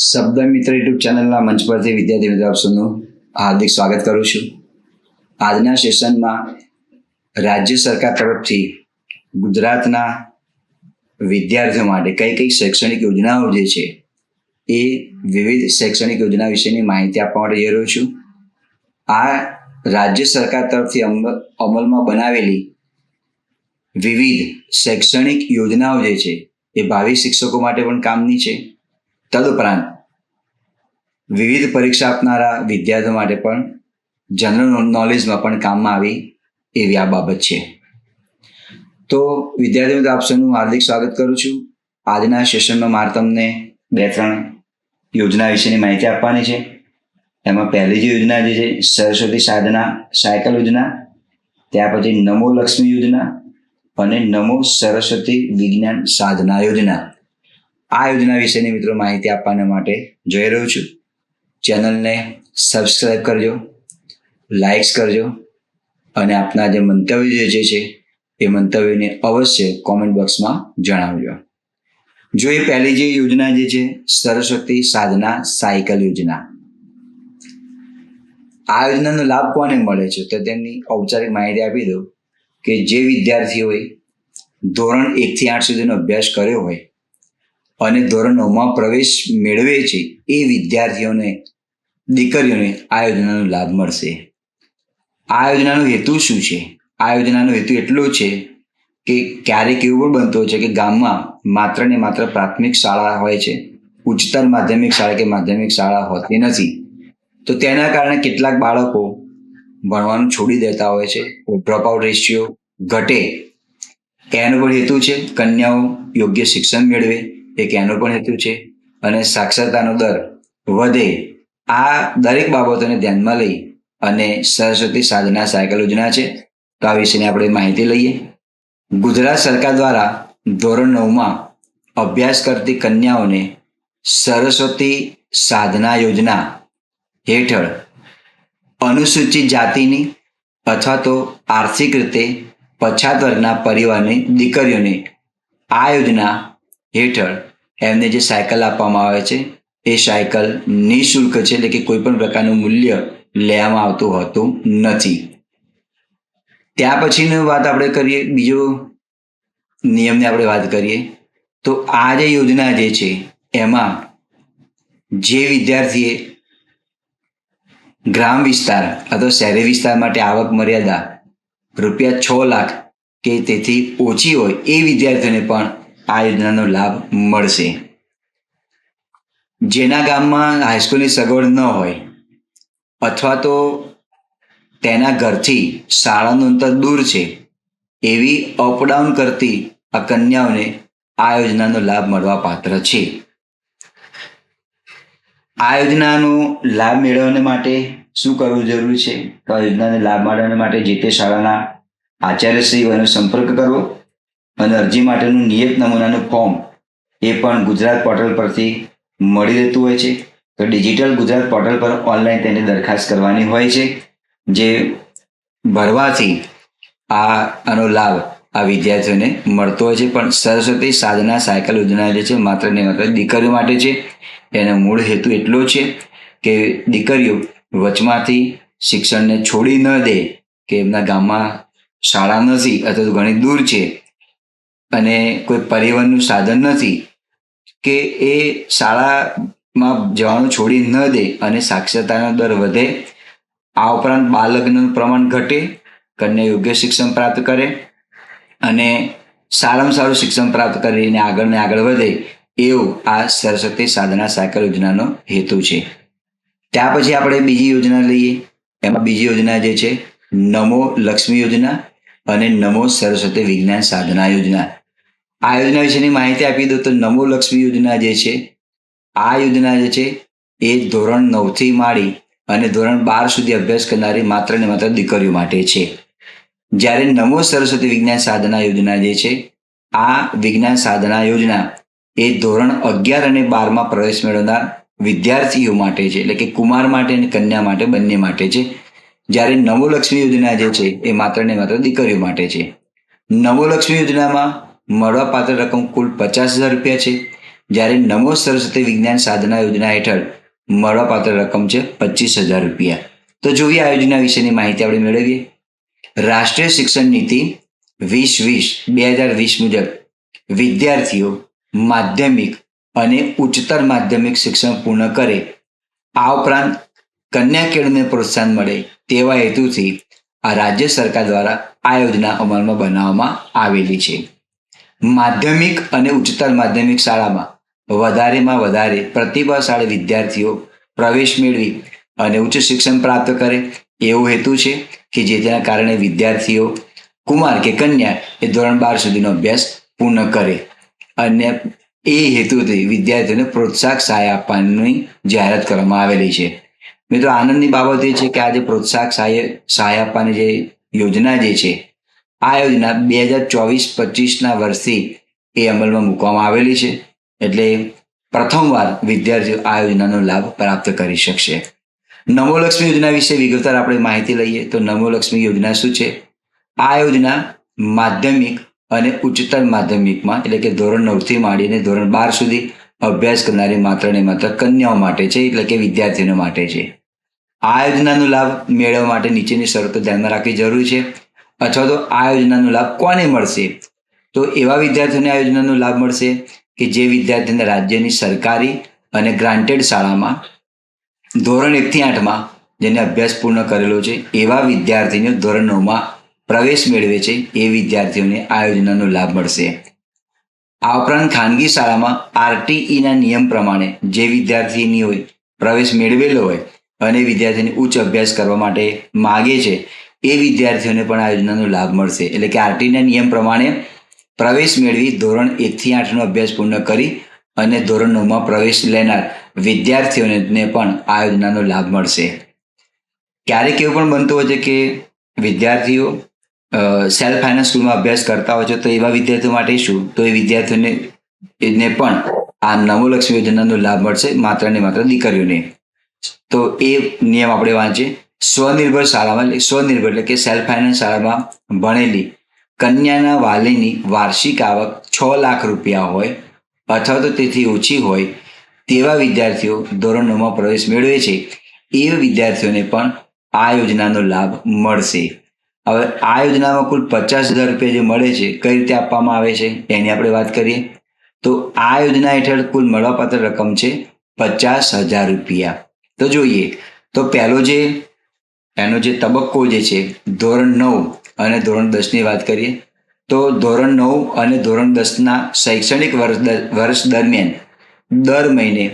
શબ્દ મિત્ર યુટ્યુબ ચેનલના મંચ પરથી વિદ્યાર્થી મિત્રો આપ હાર્દિક સ્વાગત કરું છું. આજના સેશનમાં રાજ્ય સરકાર તરફથી ગુજરાતના વિદ્યાર્થીઓ માટે કઈ કઈ શૈક્ષણિક યોજનાઓ જે છે એ વિવિધ શૈક્ષણિક યોજના વિશેની માહિતી આપવા માટે જઈ રહ્યો છું. આ રાજ્ય સરકાર તરફથી અમલ અમલમાં બનાવેલી વિવિધ શૈક્ષણિક યોજનાઓ જે છે એ ભાવિ શિક્ષકો માટે પણ કામની છે. તદુપરાંત વિવિધ પરીક્ષા આપનારા વિદ્યાર્થીઓ માટે પણ જનરલ નોલેજમાં પણ કામમાં આવી એવી આ બાબત છે. તો વિદ્યાર્થી મિત્રો, આપ સૌનું હાર્દિક સ્વાગત કરું છું. આજના સેશનમાં મારે તમને બે ત્રણ યોજના વિશેની માહિતી આપવાની છે. એમાં પહેલી જે યોજના જે છે, સરસ્વતી સાધના સાયકલ યોજના, ત્યાર પછી નમો લક્ષ્મી યોજના અને નમો સરસ્વતી વિજ્ઞાન સાધના યોજના. આ યોજના વિશેની મિત્રો માહિતી આપવાના માટે જઈ રહ્યો છું. ચેનલને સબસ્ક્રાઈબ કરજો, લાઇક્સ કરજો અને આપના જે મંતવ્ય જે છે, એ મંતવ્યને અવશ્ય કોમેન્ટ બોક્સમાં જણાવજો. જો એ પહેલી જે યોજના જે છે, સરસ્વતી સાધના સાયકલ યોજના. આ યોજનાનો લાભ કોને મળે છે? તો તેમની ઔપચારિક માહિતી આપી દઉં કે જે વિદ્યાર્થીઓએ ધોરણ એકથી આઠ સુધીનો અભ્યાસ કર્યો હોય અને ધોરણોમાં પ્રવેશ મેળવે છે, એ વિદ્યાર્થીઓને, દીકરીઓને આ યોજનાનો લાભ મળશે. આ યોજનાનો હેતુ શું છે? આ યોજનાનો હેતુ એટલો છે કે ક્યારેક એવું પણ બનતું હોય છે કે ગામમાં માત્ર ને માત્ર પ્રાથમિક શાળા હોય છે, ઉચ્ચતર માધ્યમિક શાળા કે માધ્યમિક શાળા હોતી નથી. તો તેના કારણે કેટલાક બાળકો ભણવાનું છોડી દેતા હોય છે ડ્રોપ આઉટ રેશિયો ઘટે. એનો પણ હેતુ છે, કન્યાઓ યોગ્ય શિક્ષણ મેળવે. એક એનો પણ હેતુ છે અને સાક્ષરતાનો દર વધે, આ દરેક બાબતોને ધ્યાનમાં લઈ અને સરસ્વતી સાધના સાયકલ યોજના છે. તો આ વિશેની આપણે માહિતી લઈએ. ગુજરાત સરકાર દ્વારા ધોરણ નવમાં અભ્યાસ કરતી કન્યાઓને સરસ્વતી સાધના યોજના હેઠળ અનુસૂચિત જાતિની અથવા તો આર્થિક રીતે પછાત વર્ગના પરિવારની દીકરીઓને આ યોજના હેઠળ એમને જે સાયકલ આપવામાં આવે છે, એ સાયકલ નિઃશુલ્ક છે, એટલે કે કોઈ પણ પ્રકારનું મૂલ્ય લેવામાં આવતું હોતું નથી. ત્યાં પછીની વાત આપણે કરીએ, બીજો નિયમની આપણે વાત કરીએ, તો આ જે યોજના જે છે, એમાં જે વિદ્યાર્થીએ ગ્રામ વિસ્તાર અથવા શહેરી વિસ્તાર માટે આવક મર્યાદા રૂપિયા છ લાખ કે તેથી ઓછી હોય, એ વિદ્યાર્થીઓને પણ આ યોજનાનો લાભ મળશે. જેના ગામમાં હાઈસ્કૂલની સગવડ ન હોય, અથવા તો તેના ઘરથી શાળાનું અંતર દૂર છે, એવી અપડાઉન કરતી આ કન્યાઓને આ યોજનાનો લાભ મળવા પાત્ર છે. આ યોજનાનો લાભ મેળવવા માટે શું કરવું જરૂરી છે? તો આ યોજનાને લાભ મેળવવા માટે જે તે શાળાના આચાર્યશ્રીઓનો સંપર્ક કરવો અને અરજી માટેનું નિયત નમૂનાનું ફોર્મ એ પણ ગુજરાત પોર્ટલ પરથી મળી રહેતું હોય છે. તો ડિજિટલ ગુજરાત પોર્ટલ પર ઓનલાઈન તેની દરખાસ્ત કરવાની હોય છે. જે ભરવાથી આ આનો લાભ આ વિદ્યાર્થીઓને મળતો હોય છે. પણ સરસ્વતી સાધના સાયકલ યોજના જે છે માત્ર ને માત્ર દીકરીઓ માટે છે. એનો મૂળ હેતુ એટલો છે કે દીકરીઓ વચમાંથી શિક્ષણને છોડી ન દે કે એમના ગામમાં શાળા નથી અથવા તો ઘણી દૂર છે. અને કોઈ પરિવહનનું સાધન નથી કે એ શાળામાં જવાનું છોડી ન દે અને સાક્ષરતાનો દર વધે, આ ઉપરાંત બાળકનું પ્રમાણ ઘટે, કન્યા યોગ્ય શિક્ષણ પ્રાપ્ત કરે અને સારામાં સારું શિક્ષણ પ્રાપ્ત કરીને આગળ ને આગળ વધે, એવું આ સરસ્વતી સાધના સાયકલ યોજનાનો હેતુ છે. ત્યાં પછી આપણે બીજી યોજના લઈએ. એમાં બીજી યોજના જે છે, નમો લક્ષ્મી યોજના અને નમો સરસ્વતી વિજ્ઞાન સાધના યોજના. આ યોજના વિશેની માહિતી આપી દઉં તો નમો લક્ષ્મી યોજના જે છે, આ યોજના જે છે, એ ધોરણ નવથી માંડી અને ધોરણ બાર સુધી અભ્યાસ કરનારી માત્ર ને માત્ર દીકરીઓ માટે છે. જ્યારે નમો સરસ્વતી વિજ્ઞાન સાધના યોજના જે છે, આ વિજ્ઞાન સાધના યોજના એ ધોરણ અગિયાર અને બારમાં પ્રવેશ મેળવનાર વિદ્યાર્થીઓ માટે છે, એટલે કે કુમાર માટે અને કન્યા માટે બંને માટે છે. જ્યારે નવોલક્ષ્મી યોજના જે છે, એ માત્ર ને માત્ર દીકરીઓ માટે છે. નવોલક્ષ્મી યોજનામાં મળવાપાત્ર રકમ કુલ પચાસ હજાર રૂપિયા છે. જ્યારે નમો સરસ્વતી વિજ્ઞાન સાધના યોજના હેઠળ મળવાપાત્ર રકમ છે પચીસ હજાર રૂપિયા. તો જોઈએ આ યોજના વિશેની માહિતી આપણે મેળવીએ. રાષ્ટ્રીય શિક્ષણ નીતિ વીસ વીસ બે હજાર વીસ મુજબ વિદ્યાર્થીઓ માધ્યમિક અને ઉચ્ચતર માધ્યમિક શિક્ષણ પૂર્ણ કરે. આ ઉપરાંત કન્યા કેળવણીને પ્રોત્સાહન મળે તેવા હેતુથી આ રાજ્ય સરકાર દ્વારા આ યોજના અમલમાં બનાવવામાં આવેલી છે. માધ્યમિક અને ઉચ્ચતર માધ્યમિક શાળામાં વધારેમાં વધારે પ્રતિભાશાળી વિદ્યાર્થીઓ પ્રવેશ મેળવી અને ઉચ્ચ શિક્ષણ પ્રાપ્ત કરે એવો હેતુ છે કે જેના કારણે વિદ્યાર્થીઓ કુમાર કે કન્યા એ ધોરણ બાર સુધીનો અભ્યાસ પૂર્ણ કરે. અને એ હેતુથી વિદ્યાર્થીઓને પ્રોત્સાહક સહાય આપવાની જાહેરાત કરવામાં આવેલી છે. મિત્રો, આનંદની બાબત એ છે કે આજે પ્રોત્સાહક સહાય સહાય આપવાની જે યોજના જે છે આ યોજના બે હજાર ચોવીસ પચીસના વર્ષથી એ અમલમાં મૂકવામાં આવેલી છે. એટલે પ્રથમવાર વિદ્યાર્થીઓ આ યોજનાનો લાભ પ્રાપ્ત કરી શકશે. નમોલક્ષ્મી યોજના વિશે વિગતવાર આપણે માહિતી લઈએ તો નમોલક્ષ્મી યોજના શું છે? આ યોજના માધ્યમિક અને ઉચ્ચતર માધ્યમિકમાં એટલે કે ધોરણ નવથી માંડીને ધોરણ બાર સુધી અભ્યાસ કરનારી માત્ર ને માત્ર કન્યાઓ માટે છે, એટલે કે વિદ્યાર્થીઓ માટે છે. આ યોજનાનો લાભ મેળવવા માટે નીચેની શરતો ધ્યાનમાં રાખવી જરૂરી છે. અથવા તો આ યોજનાનો લાભ કોને મળશે? તો એવા વિદ્યાર્થીઓને આ યોજનાનો લાભ મળશે કે જે વિદ્યાર્થીને રાજ્યની સરકારી અને ગ્રાન્ટેડ શાળામાં ધોરણ એકથી આઠમાં જેને અભ્યાસ પૂર્ણ કરેલો છે, એવા વિદ્યાર્થીને ધોરણ નવમાં પ્રવેશ મેળવે છે, એ વિદ્યાર્થીઓને આ યોજનાનો લાભ મળશે. આ ઉપરાંત ખાનગી શાળામાં આરટીઈના નિયમ પ્રમાણે જે વિદ્યાર્થીની હોય, પ્રવેશ મેળવેલો હોય અને વિદ્યાર્થીને ઉચ્ચ અભ્યાસ કરવા માટે માગે છે એ વિદ્યાર્થીઓને પણ આ યોજનાનો લાભ મળશે. એટલે કે આરટીના નિયમ પ્રમાણે પ્રવેશ મેળવી ધોરણ એકથી આઠનો અભ્યાસ પૂર્ણ કરી અને ધોરણ નવમાં પ્રવેશ લેનાર વિદ્યાર્થીઓને પણ આ યોજનાનો લાભ મળશે. ક્યારેક એવું પણ બનતું હોય છે કે વિદ્યાર્થીઓ સેલ્ફ ફાઇનાન્સ સ્કૂલમાં અભ્યાસ કરતા હોય છે તો એવા વિદ્યાર્થીઓ માટે શું? તો એ વિદ્યાર્થીઓને, એને પણ આ નવોલક્ષ્મી યોજનાનો લાભ મળશે માત્ર ને માત્ર દીકરીઓને. તો એ નિયમ આપણે વાંચીએ. સ્વનિર્ભર શાળામાં સ્વનિર્ભર એટલે કે સેલ્ફ ફાઇનાન્સ શાળામાં ભણેલી કન્યાના વાલીની વાર્ષિક આવક છ લાખ રૂપિયા હોય અથવા તો તેથી ઓછી હોય તેવા વિદ્યાર્થીઓ ધોરણ નવમાં પ્રવેશ મેળવે છે. એ વિદ્યાર્થીઓને પણ આ યોજનાનો લાભ મળશે. હવે આ યોજનામાં કુલ પચાસ હજાર રૂપિયા જે મળે છે, કઈ રીતે આપવામાં આવે છે, એની આપણે વાત કરીએ. તો આ યોજના હેઠળ કુલ મળવાપાત્ર રકમ છે પચાસ હજાર રૂપિયા. તો જોઈએ, તો પહેલો જે એનો જે તબક્કો જે છે, ધોરણ નવ અને ધોરણ દસની વાત કરીએ, તો ધોરણ નવ અને ધોરણ દસના શૈક્ષણિક વર્ષ વર્ષ દરમિયાન દર મહિને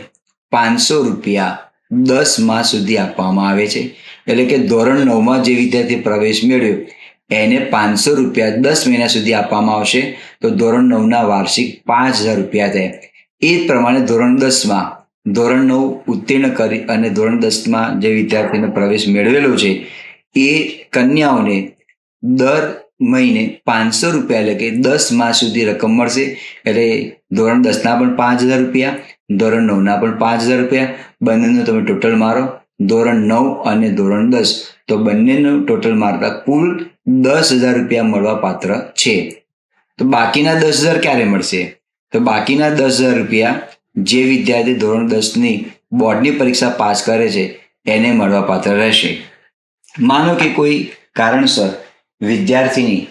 પાંચસો રૂપિયા દસ માસ સુધી આપવામાં આવે છે. એટલે કે ધોરણ નવમાં જે વિદ્યાર્થી પ્રવેશ મેળવ્યો, એને પાંચસો રૂપિયા દસ મહિના સુધી આપવામાં આવશે. તો ધોરણ નવના વાર્ષિક પાંચ હજાર રૂપિયા થાય. એ જ પ્રમાણે ધોરણ દસમાં ધોરણ નવ ઉત્તીર્ણ કરી અને ધોરણ દસમાં જે વિદ્યાર્થીનો પ્રવેશ મેળવેલો છે, એ કન્યાઓને દર મહિને પાંચસો રૂપિયા એટલે કે દસ માસ સુધી રકમ મળશે. એટલે ધોરણ દસના પણ પાંચ હજાર રૂપિયા, ધોરણ નવના પણ પાંચ હજાર રૂપિયા. બંનેનું તમે ટોટલ મારો ધોરણ નવ અને ધોરણ દસ. તો બંનેનું ટોટલ મારતા કુલ દસ હજાર રૂપિયા મળવા પાત્ર છે. તો બાકીના દસ હજાર ક્યારે મળશે? તો બાકીના દસ હજાર રૂપિયા જે વિદ્યાર્થી ધોરણ દસની બોર્ડની પરીક્ષા પાસ કરે છે, એને મળવાપાત્ર રહેશે. માનો કે કોઈ કારણસર વિદ્યાર્થીની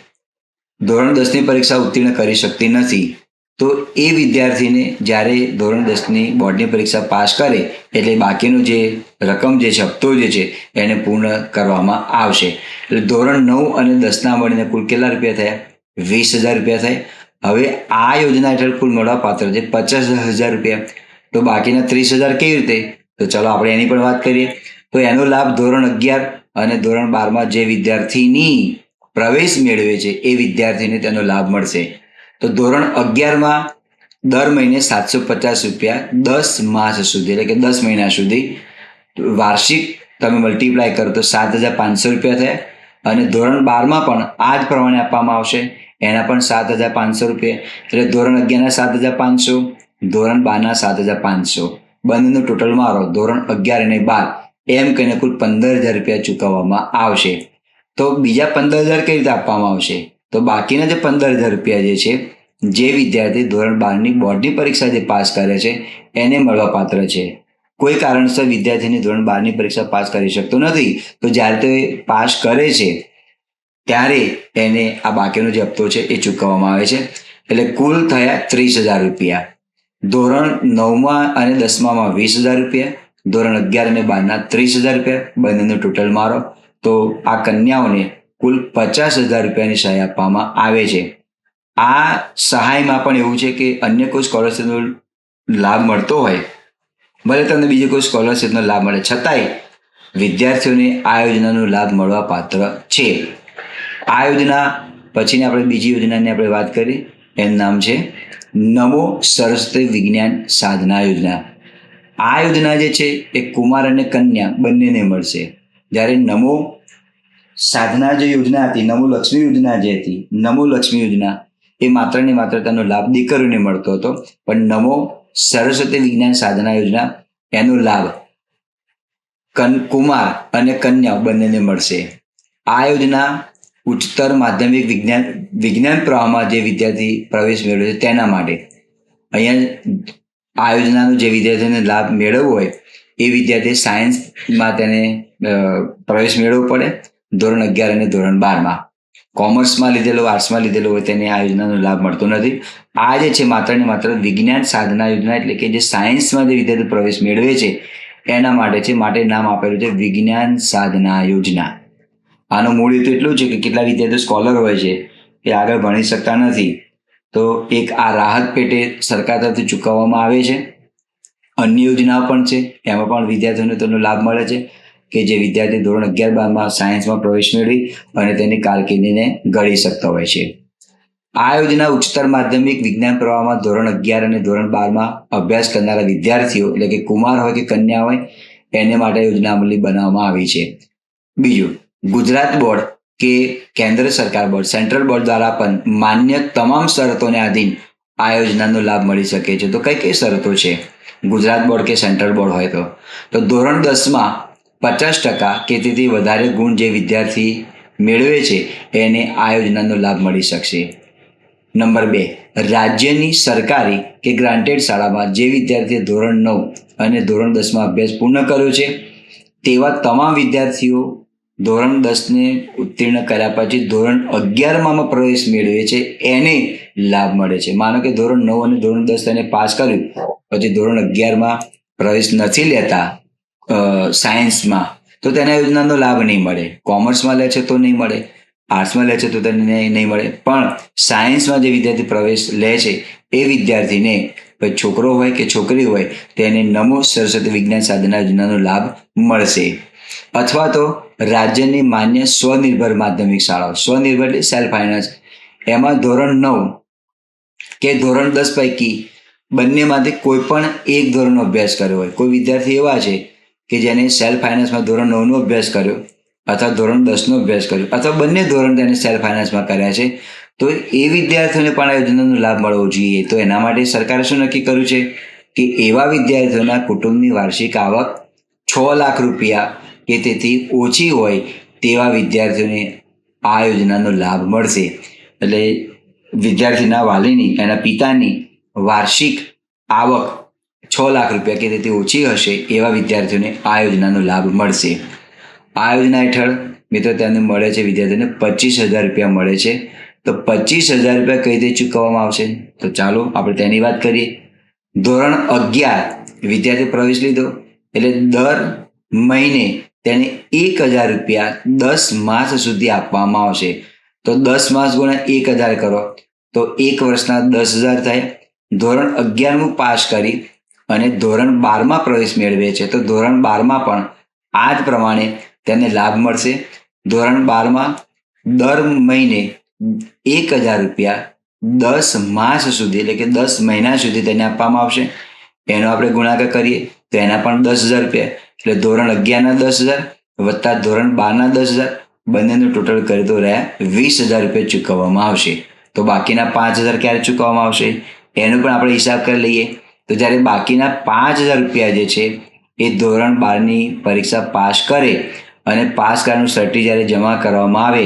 ધોરણ દસની પરીક્ષા ઉત્તીર્ણ કરી શકતી નથી, તો એ વિદ્યાર્થીને જ્યારે ધોરણ દસની બોર્ડની પરીક્ષા પાસ કરે, એટલે બાકીનું જે રકમ જે છે, હપ્તો જે છે, એને પૂર્ણ કરવામાં આવશે. એટલે ધોરણ નવ અને દસના મળીને કુલ કેટલા રૂપિયા થયા? વીસ હજાર રૂપિયા થાય. હવે આ યોજના હેઠળ કુલ મળવા પાત્ર છે પચાસ હજાર રૂપિયા. તો બાકીના ત્રીસ હજાર કેવી રીતે? તો ચલો આપણે એની પણ વાત કરીએ. તો એનો લાભ ધોરણ અગિયાર અને ધોરણ બારમાં જે વિદ્યાર્થીની પ્રવેશ મેળવે છે, એ વિદ્યાર્થીને તેનો લાભ મળશે. તો ધોરણ અગિયારમાં દર મહિને સાતસો પચાસ રૂપિયા દસ માસ સુધી, એટલે કે દસ મહિના સુધી વાર્ષિક તમે મલ્ટીપ્લાય કરો તો સાત હજાર પાંચસો રૂપિયા થયા. અને ધોરણ બારમાં પણ આ જ પ્રમાણે આપવામાં આવશે. એના પણ સાત હજાર પાંચસો રૂપિયા. એટલે ધોરણ અગિયારના સાત હજાર પાંચસો, ધોરણ બારના સાત હજાર પાંચસો. બંનેનું ટોટલ મારો ધોરણ અગિયાર અને બાર. એમ કહીને કુલ પંદર હજાર રૂપિયા ચૂકવવામાં આવશે. તો બીજા પંદર હજાર કઈ રીતે આપવામાં આવશે? તો બાકીના જે પંદર હજાર રૂપિયા જે છે, જે વિદ્યાર્થી ધોરણ બારની બોર્ડની પરીક્ષા જે પાસ કરે છે, એને મળવાપાત્ર છે. કોઈ કારણસર વિદ્યાર્થીની ધોરણ બારની પરીક્ષા પાસ કરી શકતો નથી, તો જ્યારે તે પાસ કરે છે, ત્યારે એને આ બાકીનો જે હપ્તો છે એ ચૂકવવામાં આવે છે. એટલે કુલ થયા ત્રીસ હજાર રૂપિયા. ધોરણ નવમાં અને દસમામાં વીસ હજાર રૂપિયા, ધોરણ અગિયાર અને બારના ત્રીસ હજાર રૂપિયા, બંનેનો ટોટલ મારો. તો આ કન્યાઓને કુલ પચાસ હજાર રૂપિયાની સહાય આપવામાં આવે છે. આ સહાયમાં પણ એવું છે કે અન્ય કોઈ સ્કોલરશીપનો લાભ મળતો હોય ભલે તમને બીજો કોઈ સ્કોલરશીપનો લાભ મળે, છતાંય વિદ્યાર્થીઓને આ યોજનાનો લાભ મળવા પાત્ર છે. આ યોજના પછીની આપણે બીજી યોજનાની આપણે વાત કરી. એનું નામ છે નમો સરસ્વતી વિજ્ઞાન સાધના યોજના. આ યોજના જે છે એ કુમાર અને કન્યા બંનેને મળશે. જ્યારે નમો સાધના જે યોજના હતી, નમો લક્ષ્મી યોજના જે હતી, નમો લક્ષ્મી યોજના એ માત્ર ને માત્ર તેનો લાભ દીકરીઓને મળતો હતો. પણ નમો સરસ્વતી વિજ્ઞાન સાધના યોજના, એનો લાભ કન, કુમાર અને કન્યા બંનેને મળશે. આ યોજના ઉચ્ચતર માધ્યમિક વિજ્ઞાન વિજ્ઞાન પ્રવાહમાં જે વિદ્યાર્થી પ્રવેશ મેળવે છે તેના માટે. અહીંયા આ યોજનાનો જે વિદ્યાર્થીને લાભ મેળવવો હોય, એ વિદ્યાર્થી સાયન્સમાં તેને પ્રવેશ મેળવવો પડે, ધોરણ અગિયાર અને ધોરણ બારમાં. કોમર્સમાં લીધેલો, આર્ટ્સમાં લીધેલો હોય તેને આ યોજનાનો લાભ મળતો નથી. આ જે છે, માત્ર ને માત્ર વિજ્ઞાન સાધના યોજના એટલે કે જે સાયન્સમાં જે વિદ્યાર્થી પ્રવેશ મેળવે છે, એના માટે છે, માટે નામ આપેલું છે, વિજ્ઞાન સાધના યોજના. આનો મૂળ હેતુ એટલું છે કે કેટલા વિદ્યાર્થીઓ સ્કોલર હોય છે, એ આગળ ભણી શકતા નથી. તો એક આ રાહત પેટે સરકાર તરફથી ચૂકવવામાં આવે છે. અન્ય યોજનાઓ પણ છે, એમાં પણ વિદ્યાર્થીઓને તેનો લાભ મળે છે. કે જે વિદ્યાર્થી ધોરણ અગિયાર બારમાં સાયન્સમાં પ્રવેશ મેળવી અને તેની કારકિર્દીને ઘડી શકતા હોય છે. આ યોજના ઉચ્ચતર માધ્યમિક વિજ્ઞાન પ્રવાહમાં ધોરણ અગિયાર અને ધોરણ બારમાં અભ્યાસ કરનારા વિદ્યાર્થીઓ એટલે કે કુમાર હોય કે કન્યા હોય, એને માટે યોજના અમલી બનાવવામાં આવી છે. બીજું, ગુજરાત બોર્ડ કે કેન્દ્ર સરકાર બોર્ડ, સેન્ટ્રલ બોર્ડ દ્વારા પણ માન્ય તમામ શરતોને આધીન આ યોજનાનો લાભ મળી શકે છે. તો કઈ કઈ શરતો છે? ગુજરાત બોર્ડ કે સેન્ટ્રલ બોર્ડ હોય તો. તો ધોરણ દસમાં પચાસ ટકા કે તેથી વધારે ગુણ જે વિદ્યાર્થી મેળવે છે, એને આ યોજનાનો લાભ મળી શકશે. નંબર બે, રાજ્યની સરકારી કે ગ્રાન્ટેડ શાળામાં જે વિદ્યાર્થીએ ધોરણ નવ અને ધોરણ દસમાં અભ્યાસ પૂર્ણ કર્યો છે, તેવા તમામ વિદ્યાર્થીઓ ધોરણ દસને ઉત્તીર્ણ કર્યા પછી ધોરણ અગિયારમાં પ્રવેશ મેળવે છે, એને લાભ મળે છે. માનો કે ધોરણ નવ અને ધોરણ દસ તેને પાસ કર્યું, પછી ધોરણ અગિયારમાં પ્રવેશ નથી લેતા સાયન્સમાં તો તેને યોજનાનો લાભ નહીં મળે. કોમર્સમાં લે છે તો નહીં મળે. આર્ટ્સમાં લે છે તો તેને નહીં મળે. પણ સાયન્સમાં જે વિદ્યાર્થી પ્રવેશ લે છે, એ વિદ્યાર્થીને છોકરો હોય કે છોકરી હોય, તેને નમો સરસ્વતી વિજ્ઞાન સાધના યોજનાનો લાભ મળશે. અથવા તો રાજ્યની માન્ય સ્વનિર્ભર માધ્યમિક શાળાઓ. સ્વનિર્ભર એટલે સેલ્ફ ફાઇનાન્સ એમાં ધોરણ નવ કે ધોરણ દસ પૈકી બંનેમાંથી કોઈ પણ એક ધોરણનો અભ્યાસ કર્યો હોય. કોઈ વિદ્યાર્થી એવા છે કે જેને સેલ્ફ ફાઇનાન્સમાં ધોરણ નવનો અભ્યાસ કર્યો, અથવા ધોરણ દસનો અભ્યાસ કર્યો, અથવા બંને ધોરણ તેને સેલ્ફ ફાઇનાન્સમાં કર્યા છે, તો એ વિદ્યાર્થીઓને પણ આ યોજનાનો લાભ મળવો જોઈએ. તો એના માટે સરકારે શું નક્કી કર્યું છે? કે એવા વિદ્યાર્થીઓના કુટુંબની વાર્ષિક આવક છ લાખ રૂપિયા કે તેથી ઓછી હોય તેવા વિદ્યાર્થીઓને આ યોજનાનો લાભ મળશે. એટલે વિદ્યાર્થીના વાલીની, એના પિતાની વાર્ષિક આવક છ લાખ રૂપિયા કે તેથી ઓછી હશે એવા વિદ્યાર્થીઓને આ યોજનાનો લાભ મળશે. આ યોજના હેઠળ મિત્રો તેમને મળે છે વિદ્યાર્થીઓને પચીસ હજાર રૂપિયા મળે છે. તો પચીસ હજાર રૂપિયા કઈ રીતે ચૂકવવામાં આવશે? તો ચાલો આપણે તેની વાત કરીએ. ધોરણ અગિયાર, વિદ્યાર્થી પ્રવેશ લીધો. એટલે દર મહિને તેને એક હજાર રૂપિયા દસ માસ સુધી આપવામાં આવશે. તો દસ માસ ગુણ્યા એક હજાર કરો. તો એક વર્ષના દસ હજાર થાય. ધોરણ અગિયારમું પાસ કરી અને ધોરણ બારમાં પ્રવેશ મેળવે છે. તો ધોરણ બારમાં પણ આ જ પ્રમાણે તેને લાભ મળશે. ધોરણ બારમાં દર મહિને એક હજાર રૂપિયા દસ માસ સુધી, એટલે કે દસ મહિના સુધી તેને આપવામાં આવશે. એનો આપણે ગુણાકાર કરીએ તો એના પણ દસ હજાર રૂપિયા. એટલે ધોરણ અગિયારના દસ હજાર વત્તા ધોરણ બારના દસ હજાર બંનેનું ટોટલ કરી તો રહ્યા વીસ હજાર રૂપિયા ચૂકવવામાં આવશે. તો બાકીના પાંચ હજાર ક્યારે ચૂકવવામાં આવશે? એનો પણ આપણે હિસાબ કરી લઈએ. તો જ્યારે બાકીના પાંચ હજાર રૂપિયા જે છે, એ ધોરણ બારની પરીક્ષા પાસ કરે અને પાસ કરવાનું સર્ટી જ્યારે જમા કરવામાં આવે,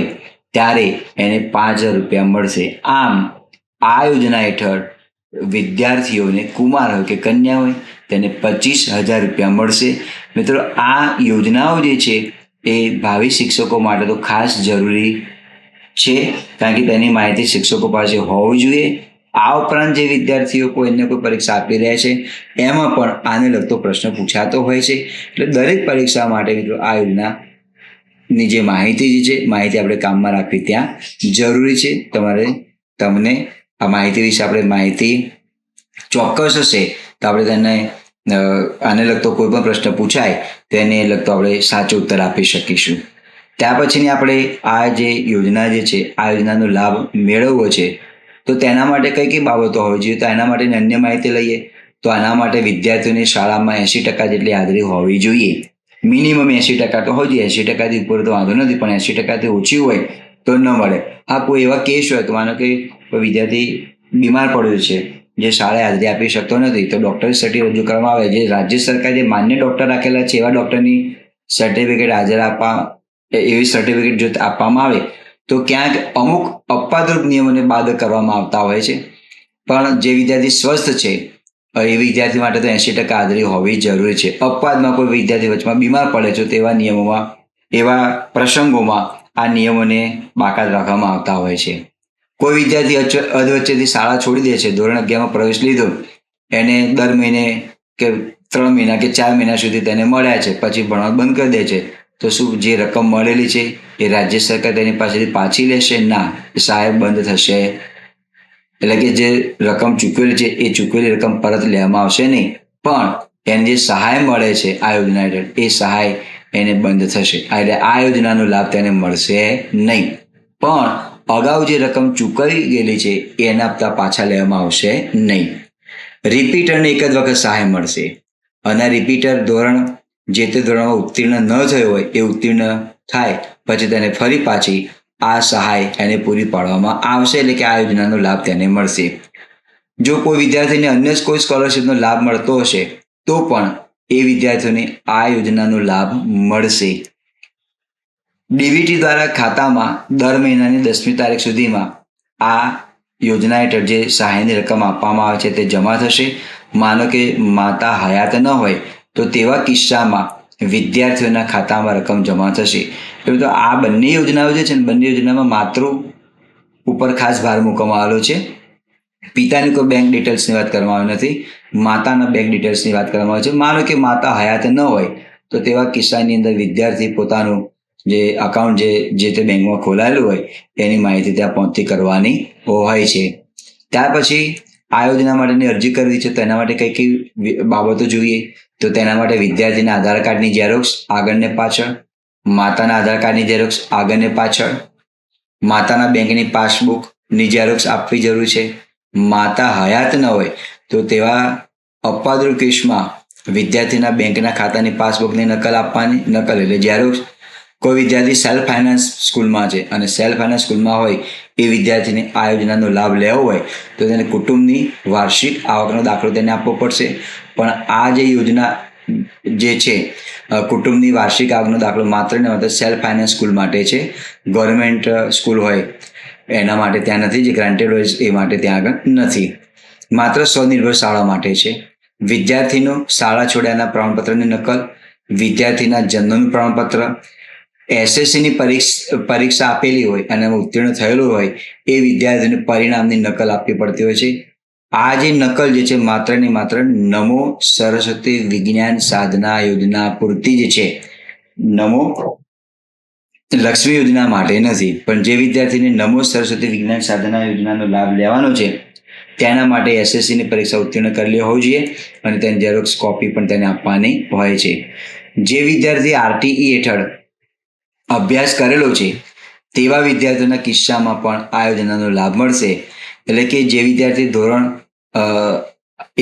ત્યારે એને પાંચ હજાર રૂપિયા મળશે. આમ, આ યોજના હેઠળ વિદ્યાર્થીઓને કુમાર હોય કે કન્યા હોય, તેને પચીસ હજાર રૂપિયા મળશે. મિત્રો, આ યોજનાઓ જે છે, એ ભાવિ શિક્ષકો માટે તો ખાસ જરૂરી છે, કારણ કે તેની માહિતી શિક્ષકો પાસે હોવી જોઈએ. આ ઉપરાંત જે વિદ્યાર્થીઓ કોઈ અન્ય કોઈ પરીક્ષા આપી રહ્યા છે, એમાં પણ આને લગતો પ્રશ્ન પૂછાતો હોય છે. એટલે દરેક પરીક્ષા માટે મિત્રો આ યોજનાની જે માહિતી જે છે, માહિતી આપણે કામમાં રાખવી ત્યાં જરૂરી છે. તમારે તમને આ માહિતી વિશે આપણે માહિતી ચોક્કસ હશે, તો આપણે તેને આને લગતો કોઈ પણ પ્રશ્ન પૂછાય, તેને લગતો આપણે સાચો ઉત્તર આપી શકીશું. ત્યાર પછીની આપણે આ જે યોજના જે છે, આ યોજનાનો લાભ મેળવવો છે તો તેના માટે કઈ કઈ બાબતો હોવી જોઈએ તો એના માટેની અન્ય માહિતી લઈએ, તો આના માટે વિદ્યાર્થીઓની શાળામાં એંશી ટકા જેટલી હાજરી હોવી જોઈએ. મિનિમમ એંશી ટકા તો હોય એંશી ટકાથી ઉપર તો વાંધો નથી, પણ એંશી ટકાથી ઓછી હોય તો ન મળે. હા કોઈ એવા કેસ હોય, તો માનો કે કોઈ વિદ્યાર્થી બીમાર પડ્યો છે, જે શાળાએ હાજરી આપી શકતો નથી, તો ડૉક્ટર સર્ટી રજૂ કરવામાં આવે, જે રાજ્ય સરકાર માન્ય ડૉક્ટર રાખેલા છે, એવા ડૉક્ટરની સર્ટિફિકેટ હાજર આપવા એવી સર્ટિફિકેટ જો આપવામાં આવે તો ક્યાંક અમુક અપવાદરૂપ નિયમોને બાદ કરવામાં આવતા હોય છે. પણ જે વિદ્યાર્થી સ્વસ્થ છે એ વિદ્યાર્થી માટે તો એંશી ટકા હાજરી હોવી જરૂરી છે. અપવાદમાં કોઈ વિદ્યાર્થી વચમાં બીમાર પડે છે તેવા નિયમોમાં, એવા પ્રસંગોમાં આ નિયમોને બાકાત રાખવામાં આવતા હોય છે. કોઈ વિદ્યાર્થી અધવચ્ચેથી શાળા છોડી દે છે, ધોરણ અગિયારમાં પ્રવેશ લીધો, એને દર મહિને કે ત્રણ મહિના કે ચાર મહિના સુધી તેને મળ્યા છે, પછી ભણવા બંધ કરી દે છે. તો શું જે રકમ મળેલી છે એ રાજ્ય સરકાર તેની પાસેથી પાછી લેશે? ના, એ સહાય બંધ થશે. એટલે કે જે રકમ ચૂકવેલી છે, એ ચૂકવેલી રકમ પરત લેવામાં આવશે નહીં. પણ એને જે સહાય મળે છે આ યોજના હેઠળ, એ સહાય એને બંધ થશે. એટલે આ યોજનાનો લાભ તેને મળશે નહીં. પણ અગાઉ જે રકમ ચૂકવી ગયેલી છે એના હપ્તા પાછા લેવામાં આવશે નહીં. રિપીટરને એક જ વખત સહાય મળશે. અને રિપીટર ધોરણ જે તે ધોરણમાં ઉત્તીર્ણ ન થયો હોય એ ઉત્તીર્ણ થાય, પછી તેને ફરી પાછી આ સહાય એને પૂરી પાડવામાં આવશે, એટલે કે આ યોજનાનો લાભ તેને મળશે. જો કોઈ વિદ્યાર્થીને અન્ય કોઈ સ્કોલરશિપનો લાભ મળતો હશે, તો પણ એ વિદ્યાર્થીઓને આ યોજનાનો લાભ મળશે. ડીવીટી દ્વારા ખાતામાં દર મહિનાની દસમી તારીખ સુધીમાં આ યોજના હેઠળ જે સહાયની રકમ આપવામાં આવે છે તે જમા થશે. માનો કે માતા હયાત ન હોય તો તેવા કિસ્સામાં વિદ્યાર્થીઓના ખાતામાં રકમ જમા થશે. એટલે તો આ બંને યોજનાઓ જે છે ને, બંને યોજનામાં માતૃ ઉપર ખાસ ભાર મૂકવામાં આવેલો છે. પિતાની કોઈ બેંક ડિટેલ્સની વાત કરવામાં આવી નથી. માતાના બેંક ડિટેલ્સની વાત કરવામાં આવે છે. માનો કે માતા હયાત ન હોય, તો તેવા કિસ્સાની અંદર વિદ્યાર્થી પોતાનું જે અકાઉન્ટ જે જે તે બેંકમાં ખોલાયેલું હોય, એની માહિતી ત્યાં પહોંચતી કરવાની હોય છે. ત્યાર પછી આ યોજના માટેની અરજી કરવી છે, તો એના માટે કઈ કઈ બાબતો જોઈએ? તો તેના માટે વિદ્યાર્થીના આધાર કાર્ડની ઝેરોક્ષ આગળ ને પાછળ, માતાના આધાર કાર્ડની ઝેરોક્ષ આગળ ને પાછળ, માતાના બેંકની પાસબુકની ઝેરોક્ષ આપવી જરૂર છે. માતા હયાત ન હોય, તો તેવા અપવાદરૂપ કેસમાં વિદ્યાર્થીના બેંકના ખાતાની પાસબુકની નકલ આપવાની, નકલ એટલે ઝેરોક્ષ કોઈ વિદ્યાર્થી સેલ્ફ ફાઇનાન્સ સ્કૂલમાં છે અને સેલ્ફ ફાઇનાન્સ સ્કૂલમાં હોય એ વિદ્યાર્થીને આ યોજનાનો લાભ લેવો હોય તો તેને કુટુંબની વાર્ષિક આવકનો દાખલો તેને આપવો પડશે. પણ આ જે યોજના જે છે કુટુંબની વાર્ષિક આવકનો દાખલો માત્ર ને માત્ર સેલ્ફ ફાઇનાન્સ સ્કૂલ માટે છે. ગવર્મેન્ટ સ્કૂલ હોય, એના માટે ત્યાં નથી, જે ગ્રાન્ટેડ હોય એ માટે ત્યાં આગળ નથી. માત્ર સ્વનિર્ભર શાળા માટે છે. વિદ્યાર્થીનો શાળા છોડ્યાના પ્રમાણપત્રની નકલ, વિદ્યાર્થીના જન્મનું પ્રમાણપત્ર એસએસસીની પરીક્ષા પરીક્ષા આપેલી હોય અને ઉત્તીર્ણ થયેલું હોય, એ વિદ્યાર્થીને પરિણામની નકલ આપવી પડતી હોય છે. આ જે નકલ જે છે, માત્ર ને માત્ર નમો સરસ્વતી વિજ્ઞાન સાધના યોજના પૂરતી જ છે. નમો લક્ષ્મી યોજના માટે નથી, પણ જે વિદ્યાર્થીને નમો સરસ્વતી વિજ્ઞાન સાધના યોજનાનો લાભ લેવાનો છે, તેના માટે એસએસસીની પરીક્ષા ઉત્તીર્ણ કરેલી હોવી જોઈએ અને તેની ઝેરોક્સ કોપી પણ તેને આપવાની હોય છે. જે વિદ્યાર્થી આરટીઈ હેઠળ અભ્યાસ કરેલો છે, તેવા વિદ્યાર્થીઓના કિસ્સામાં પણ આ યોજનાનો લાભ મળશે. એટલે કે જે વિદ્યાર્થી ધોરણ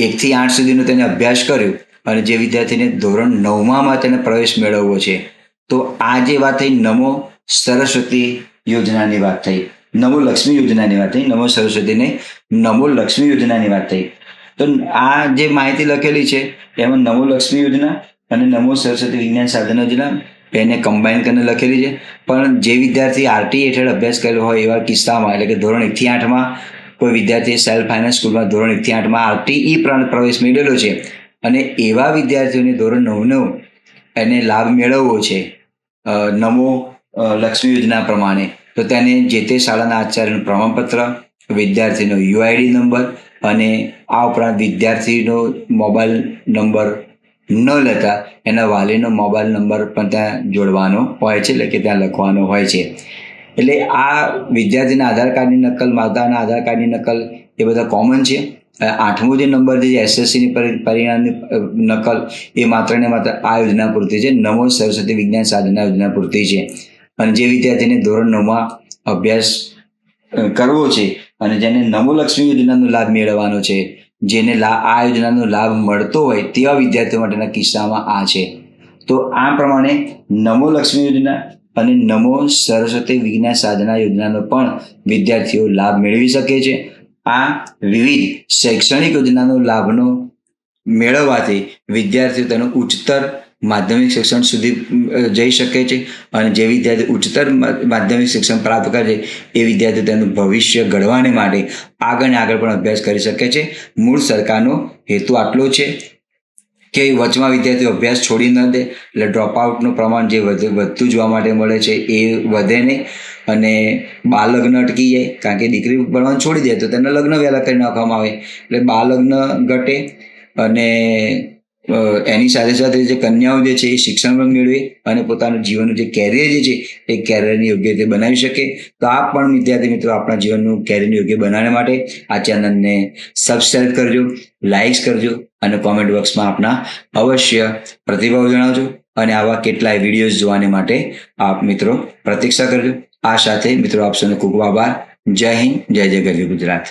એકથી આઠ સુધીનો તેને અભ્યાસ કર્યો અને જે વિદ્યાર્થીને ધોરણ નવમામાં તેને પ્રવેશ મેળવવો છે, તો આ જે વાત થઈ નમો સરસ્વતી યોજનાની વાત થઈ, નમો લક્ષ્મી યોજનાની વાત થઈ, નમો સરસ્વતીને નમો લક્ષ્મી યોજનાની વાત થઈ. તો આ જે માહિતી લખેલી છે, એમાં નમો લક્ષ્મી યોજના અને નમો સરસ્વતી વિજ્ઞાન સાધન યોજના એને કમ્બાઈન કરીને લખેલી છે. પણ જે વિદ્યાર્થી આરટી હેઠળ અભ્યાસ કરેલો હોય એવા કિસ્સામાં, એટલે કે ધોરણ એકથી આઠમાં, કોઈ વિદ્યાર્થીએ સેલ્ફ ફાઇનાન્સ સ્કૂલમાં ધોરણ એકથી આઠમાં ઈ પ્રવેશ મેળવેલો છે. અને એવા વિદ્યાર્થીઓને ધોરણ નવ નવ એને લાભ મેળવવો છે નમો લક્ષ્મી યોજના પ્રમાણે. તો તેને જે તે શાળાના આચાર્યનું પ્રમાણપત્ર, વિદ્યાર્થીનો યુઆઈડી નંબર અને આ ઉપરાંત વિદ્યાર્થીનો મોબાઈલ નંબર ન લેતા એના વાલીનો મોબાઈલ નંબર પણ ત્યાં જોડવાનો હોય છે, એટલે કે ત્યાં લખવાનો હોય છે. એટલે આ વિદ્યાર્થીના આધાર કાર્ડની નકલ, માતાના આધાર કાર્ડની નકલ એ બધા કોમન છે. આઠમો જે નંબર છે એસએસસીની પરિણામની નકલ એ માત્ર ને માત્ર આ યોજના પૂરતી છે. નવો સરસ્વતી વિજ્ઞાન સાધના યોજના પૂરતી છે. અને જે વિદ્યાર્થીને ધોરણ નવમાં અભ્યાસ કરવો છે અને જેને નમો લક્ષ્મી યોજનાનો લાભ મેળવવાનો છે જેને આ યોજનાનો લાભ મળતો હોય તેવા વિદ્યાર્થીઓ માટેના કિસ્સામાં આ છે. તો આ પ્રમાણે નમો લક્ષ્મી યોજના અને નમો સરસ્વતી વિજ્ઞાન સાધના યોજનાનો પણ વિદ્યાર્થીઓ લાભ મેળવી શકે છે. આ વિવિધ શૈક્ષણિક યોજનાનો લાભનો મેળવવાથી વિદ્યાર્થીઓ તેનું ઉચ્ચતર માધ્યમિક શિક્ષણ સુધી જઈ શકે છે અને જે વિદ્યાર્થી ઉચ્ચતર માધ્યમિક શિક્ષણ પ્રાપ્ત કરે છે, એ વિદ્યાર્થીઓ તેનું ભવિષ્ય ઘડવાને માટે આગળ ને આગળ પણ અભ્યાસ કરી શકે છે. મૂળ સરકારનો હેતુ આટલો છે કે વચમાં વિદ્યાર્થીઓ અભ્યાસ છોડી ન દે, એટલે ડ્રોપ આઉટનું પ્રમાણ જે વધે, વધતું જોવા માટે મળે છે, એ વધે નહીં. અને બાળલગ્ન અટકી જાય, કારણ કે દીકરી ભણવાનું છોડી દે, તો તેને લગ્ન વહેલા કરી નાખવામાં આવે. એટલે બાળલગ્ન ઘટે અને એની સાથે સાથે જે કન્યાઓ જે છે એ શિક્ષણ પણ મેળવે અને પોતાનું જીવનનું જે કેરિયર જે છે એ કેરિયરની યોગ્ય રીતે બનાવી શકે. તો આપ પણ વિદ્યાર્થી મિત્રો આપણા જીવનનું કેરિયરને યોગ્ય બનાવવા માટે આ ચેનલને સબસ્ક્રાઈબ કરજો લાઇક્સ કરજો અને કોમેન્ટ બોક્સમાં આપના અવશ્ય પ્રતિભાવ જણાવજો અને આવા કેટલાય વિડીયોઝ જોવાને માટે આપ મિત્રો પ્રતીક્ષા કરજો. આ સાથે મિત્રો આપ સૌનો ખૂબ આભાર. જય હિન્દ, જય જય ગરવી ગુજરાત.